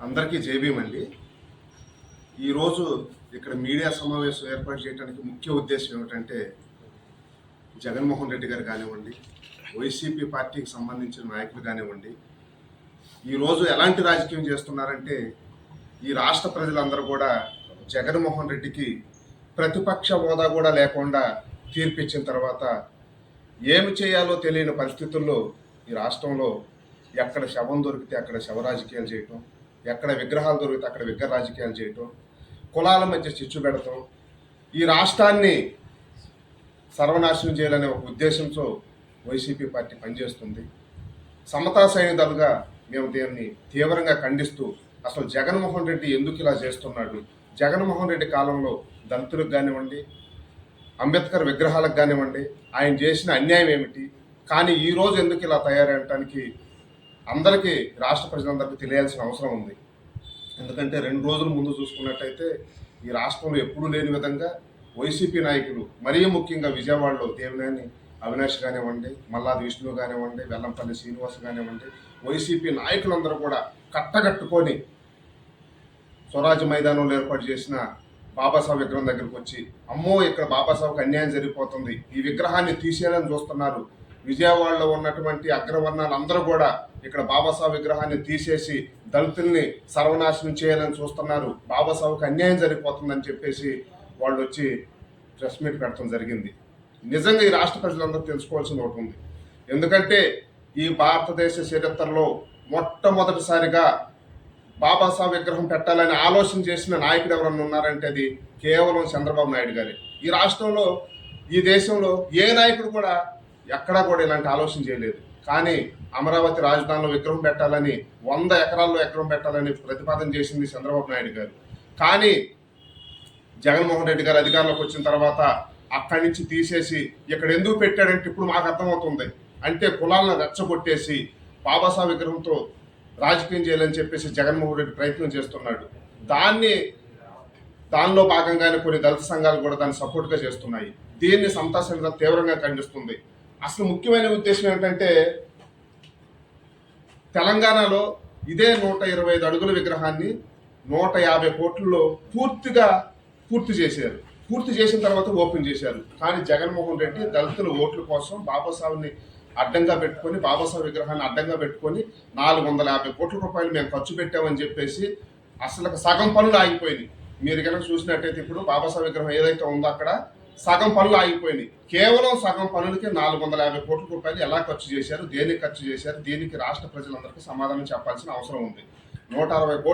అందరికీ జేబీ మళ్ళీ ఈరోజు ఇక్కడ మీడియా సమావేశం ఏర్పాటు చేయడానికి ముఖ్య ఉద్దేశం ఏమిటంటే జగన్మోహన్ రెడ్డి గారు కానివ్వండి వైసీపీ పార్టీకి సంబంధించిన నాయకులు కానివ్వండి ఈరోజు ఎలాంటి రాజకీయం చేస్తున్నారంటే ఈ రాష్ట్ర ప్రజలందరూ కూడా జగన్మోహన్ రెడ్డికి ప్రతిపక్ష హోదా కూడా లేకుండా తీర్పిచ్చిన తర్వాత ఏమి చేయాలో తెలియని పరిస్థితుల్లో ఈ రాష్ట్రంలో ఎక్కడ శవం దొరికితే అక్కడ శవ రాజకీయాలు చేయటం ఎక్కడ విగ్రహాలు దొరికితే అక్కడ విగ్రహ రాజకీయాలు చేయటం కులాల మధ్య చిచ్చు పెడతాం ఈ రాష్ట్రాన్ని సర్వనాశనం చేయాలనే ఒక ఉద్దేశంతో వైసీపీ పార్టీ పనిచేస్తుంది. సమతా సైనికులుగా మేము దీన్ని తీవ్రంగా ఖండిస్తూ అసలు జగన్మోహన్ రెడ్డి ఎందుకు ఇలా చేస్తున్నాడు? జగన్మోహన్ రెడ్డి కాలంలో దళితులకు కానివ్వండి అంబేద్కర్ విగ్రహాలకు కానివ్వండి ఆయన చేసిన అన్యాయం ఏమిటి? కానీ ఈరోజు ఎందుకు ఇలా తయారయటానికి అందరికీ రాష్ట్ర ప్రజలందరికీ తెలియాల్సిన అవసరం ఉంది. ఎందుకంటే రెండు రోజుల ముందు చూసుకున్నట్టయితే ఈ రాష్ట్రంలో ఎప్పుడూ లేని విధంగా వైసీపీ నాయకులు మరీ ముఖ్యంగా విజయవాడలో దేవినేని అవినాష్ కానివ్వండి మల్లాది విష్ణు కానివ్వండి వెల్లంపల్లి శ్రీనివాస్ కానివ్వండి వైసీపీ నాయకులందరూ కూడా కట్టగట్టుకొని స్వరాజ్య మైదానంలో ఏర్పాటు చేసిన బాబాసాహెబ్ విగ్రహం దగ్గరకు వచ్చి అమ్మో ఇక్కడ బాబాసాహెబ్కి అన్యాయం జరిగిపోతుంది ఈ విగ్రహాన్ని తీసేయాలని చూస్తున్నారు. విజయవాడలో ఉన్నటువంటి అగ్రవర్ణాలు అందరూ కూడా ఇక్కడ బాబాసాహెబ్ విగ్రహాన్ని తీసేసి దళితుల్ని సర్వనాశనం చేయాలని చూస్తున్నారు. బాబాసాహెబ్కి అన్యాయం జరిగిపోతుందని చెప్పేసి వాళ్ళు వచ్చి ప్రెస్ మీట్ పెట్టడం జరిగింది. నిజంగా ఈ రాష్ట్ర ప్రజలందరూ తెలుసుకోవాల్సింది ఒకటి ఉంది. ఎందుకంటే ఈ భారతదేశ చరిత్రలో మొట్టమొదటిసారిగా బాబాసాహెబ్ విగ్రహం పెట్టాలని ఆలోచన చేసిన నాయకుడు ఎవరన్నా ఉన్నారంటే అది కేవలం చంద్రబాబు నాయుడు గారే. ఈ రాష్ట్రంలో ఈ దేశంలో ఏ నాయకుడు కూడా ఎక్కడా కూడా ఇలాంటి ఆలోచన చేయలేదు. కానీ అమరావతి రాజధానిలో విగ్రహం పెట్టాలని వంద ఎకరాల్లో విగ్రహం పెట్టాలని ప్రతిపాదన చేసింది చంద్రబాబు నాయుడు గారు. కానీ జగన్మోహన్ రెడ్డి గారు అధికారంలోకి వచ్చిన తర్వాత అక్కడి నుంచి తీసేసి ఇక్కడ ఎందుకు పెట్టాడంటే ఇప్పుడు మాకు అర్థమవుతుంది. అంటే కులాలను రెచ్చగొట్టేసి బాబాసాహెబ్ విగ్రహంతో రాజకీయం చేయాలని చెప్పేసి జగన్మోహన్ రెడ్డి ప్రయత్నం చేస్తున్నాడు. దాన్ని దానిలో భాగంగానే కొన్ని దళిత సంఘాలు కూడా దాన్ని సపోర్ట్గా చేస్తున్నాయి. దీన్ని సమతా సంఘం తీవ్రంగా ఖండిస్తుంది. అసలు ముఖ్యమైన ఉద్దేశం ఏంటంటే తెలంగాణలో ఇదే నూట ఇరవై ఐదు అడుగుల విగ్రహాన్ని నూట యాభై కోట్లలో పూర్తిగా పూర్తి చేశారు. పూర్తి చేసిన తర్వాత ఓపెన్ చేశారు. కానీ జగన్మోహన్ రెడ్డి దళితుల ఓట్ల కోసం బాబాసాహెబ్ని అడ్డంగా పెట్టుకొని బాబాసాహెబ్ విగ్రహాన్ని అడ్డంగా పెట్టుకొని నాలుగు వందల యాభై కోట్ల రూపాయలు మేము ఖర్చు పెట్టామని చెప్పేసి అసలు సగం పనులు ఆగిపోయింది మీరు కనుక చూసినట్టయితే ఇప్పుడు బాబాసాహెబ్ విగ్రహం ఏదైతే ఉందో అక్కడ సగం పనులు ఆగిపోయినాయి కేవలం సగం పనులకి నాలుగు వందల యాభై కోట్ల రూపాయలు ఎలా ఖర్చు చేశారు దేనికి ఖర్చు చేశారు దీనికి రాష్ట్ర ప్రజలందరికీ సమాధానం చెప్పాల్సిన అవసరం ఉంది. నూట అరవై కోట్లు